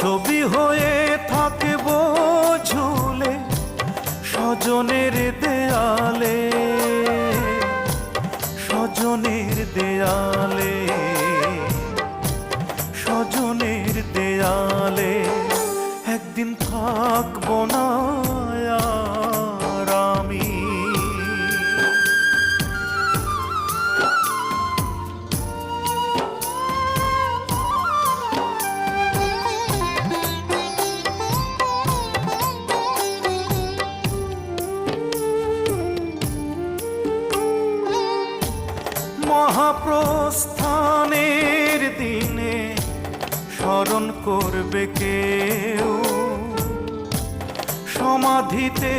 ছবি হয়ে থাকব ঝুলে স্বজনের দেয়ালে স্বজনের দেয়ালে স্বজনের দেয়ালে একদিন থাকব না মহাপ্রস্থানের দিনে স্মরণ করবে কেউ। সমাধিতে